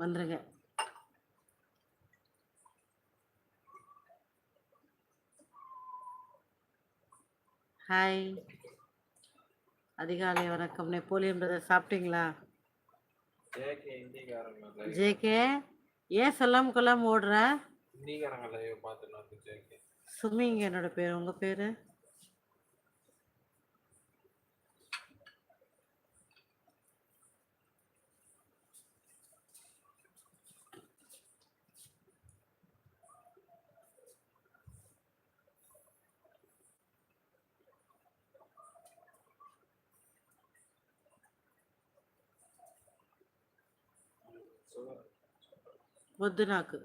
வந்துருங்க ஹாய் அதிகாலை வணக்கம். நெப்போலியன் பிரதர் சாப்பிட்டீங்களா? ஜேகே ஏன் சொல்லாம கொள்ளாம ஓடுற சுமிங்க என்னோட பேர். உங்க பேரு? முத்துநாக்கு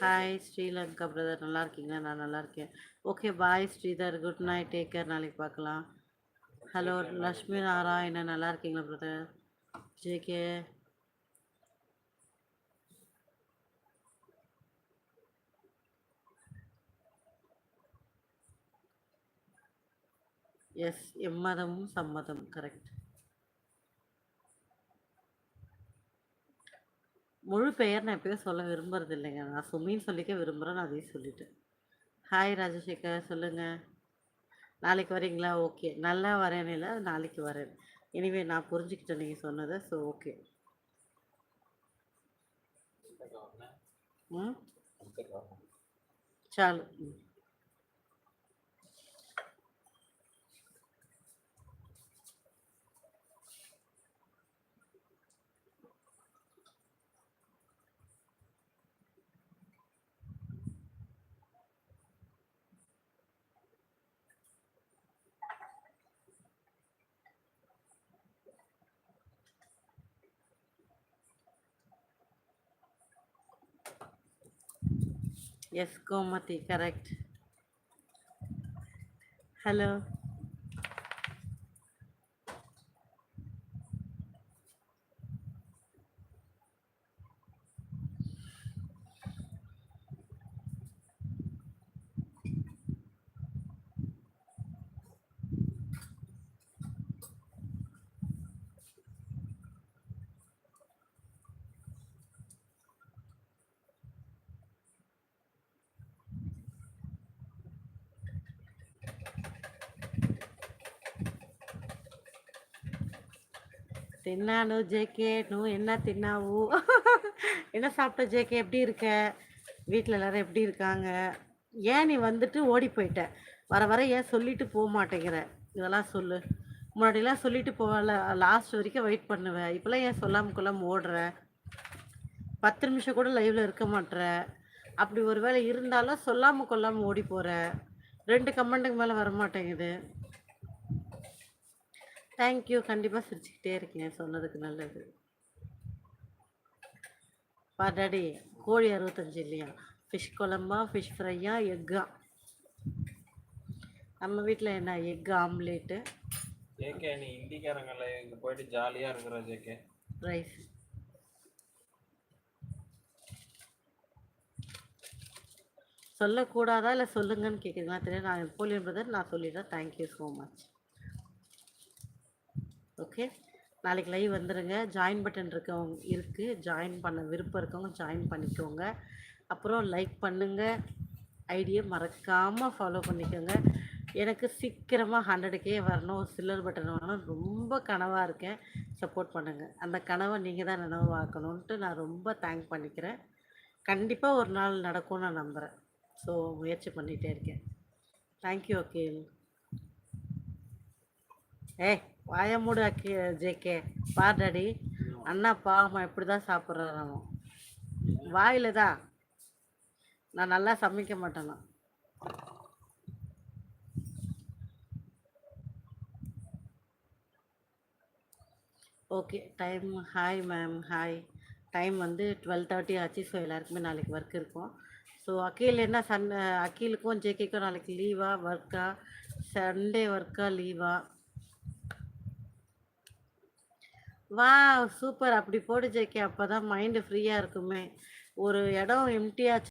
ஹாய் ஸ்ரீலங்கா பிரதர் நல்லா இருக்கீங்களா நான் நல்லா இருக்கேன் okay bye Sridhar. Good night take care நாளைக்கு பார்க்கலாம். ஹலோ லக்ஷ்மி நாராயணன். நல்லா இருக்கீங்களா பிரதர் ஜேகே எஸ் எம்மதமும் சம்மதம் கரெக்ட் முழு பெயர் நான் எப்பயும் சொல்ல விரும்புறது இல்லைங்க. நான் சுமின்னு சொல்லிக்க விரும்புகிறேன் நான் அதையும் சொல்லிட்டேன். ஹாய் ராஜசேகர் சொல்லுங்கள் நாளைக்கு வரீங்களா? ஓகே நல்லா வரேன்னு இல்லை நாளைக்கு வரேன். எனிவே நான் புரிஞ்சுக்கிட்டேன் நீங்கள் சொன்னதை ஸோ ஓகே ம்? చాలు ம். Yes, Gomati, correct. Hello. తిన్నాను జేకే నువ్వు என்ன తిన్నావు என்ன சாப்பிட்ட ஜேகே எப்படி இருக்க வீட்டில் எல்லாரும் எப்படி இருக்காங்க ஏன் நீ வந்துட்டு ஓடி போயிட்ட வர வர ஏன் சொல்லிட்டு போக மாட்டேங்கிற இதெல்லாம் சொல்லு முன்னாடிலாம் சொல்லிட்டு போவல லாஸ்ட் வரைக்கும் வெயிட் பண்ணுவேன் இப்போலாம் ஏன் சொல்லாம கொள்ளாம ஓடுற பத்து நிமிஷம் கூட லைவ்ல இருக்க மாட்ற அப்படி ஒரு வேளை இருந்தாலும் சொல்லாம கொள்ளாம ஓடி போற ரெண்டு கமெண்ட்டுக்கு மேலே வர மாட்டேங்குது தேங்க்யூ கண்டிப்பாக சிரிச்சுக்கிட்டே இருக்கீங்க. சொன்னதுக்கு நல்லது. பாடாடி கோழி அறுபத்தஞ்சு இல்லையா? ஃபிஷ் குழம்பா ஃபிஷ் ஃப்ரையா எக்கா நம்ம வீட்டில் என்ன? எக் ஆம்லேட்டு ஜேகே நீ ஹிந்திக்காரங்க லைவ் போயிட்டு ஜாலியா இருக்கிற ஜேகே. ரைஸ் சொல்லக்கூடாதா? இல்லை சொல்லுங்கன்னு கேட்குறீங்களா தெரியும் நான் நெப்போலியன் பிரதர் நான் சொல்லிடுறேன். Thank you so much okay. நாளைக்கு லைவ் வந்துடுங்க ஜாயின் பட்டன் இருக்கவங்க இருக்குது ஜாயின் பண்ண விருப்பம் இருக்கவங்க ஜாயின் பண்ணிக்கோங்க. அப்புறம் லைக் பண்ணுங்கள் ஐடியை மறக்காமல் ஃபாலோ பண்ணிக்கோங்க. எனக்கு சீக்கிரமாக ஹண்ட்ரடுக்கே வரணும். ஒரு சில்லர் பட்டன் வரணும். ரொம்ப கனவாக இருக்கேன். சப்போர்ட் பண்ணுங்கள் அந்த கனவை நீங்கள் தான் நினைவாக்கணுன்ட்டு நான் ரொம்ப தேங்க் பண்ணிக்கிறேன். கண்டிப்பாக ஒரு நாள் நடக்கும்னு நான் நம்புகிறேன் ஸோ முயற்சி பண்ணிகிட்டே இருக்கேன். தேங்க்யூ ஓகே ஏ வாயமூடு அக்கி ஜேகே. பாடாடி அண்ணா பாவம் எப்படி தான் சாப்பிட்றான் வாயில் தான் நான் நல்லா சமைக்க மாட்டேனா? Okay time. Hi ma'am hi time வந்து டுவெல் தேர்ட்டி ஆச்சு. ஸோ எல்லாருக்குமே நாளைக்கு ஒர்க் இருக்கும். ஸோ அக்கீல் என்ன சன் அக்கீலுக்கும் ஜேகேக்கும் நாளைக்கு லீவா ஒர்க்கா சண்டே ஒர்க்கா லீவா வா சூப்பர். அப்படி போடு ஜேகே அப்போ தான் மைண்டு ஃப்ரீயாக இருக்குமே. ஒரு இடம் எம்டியாக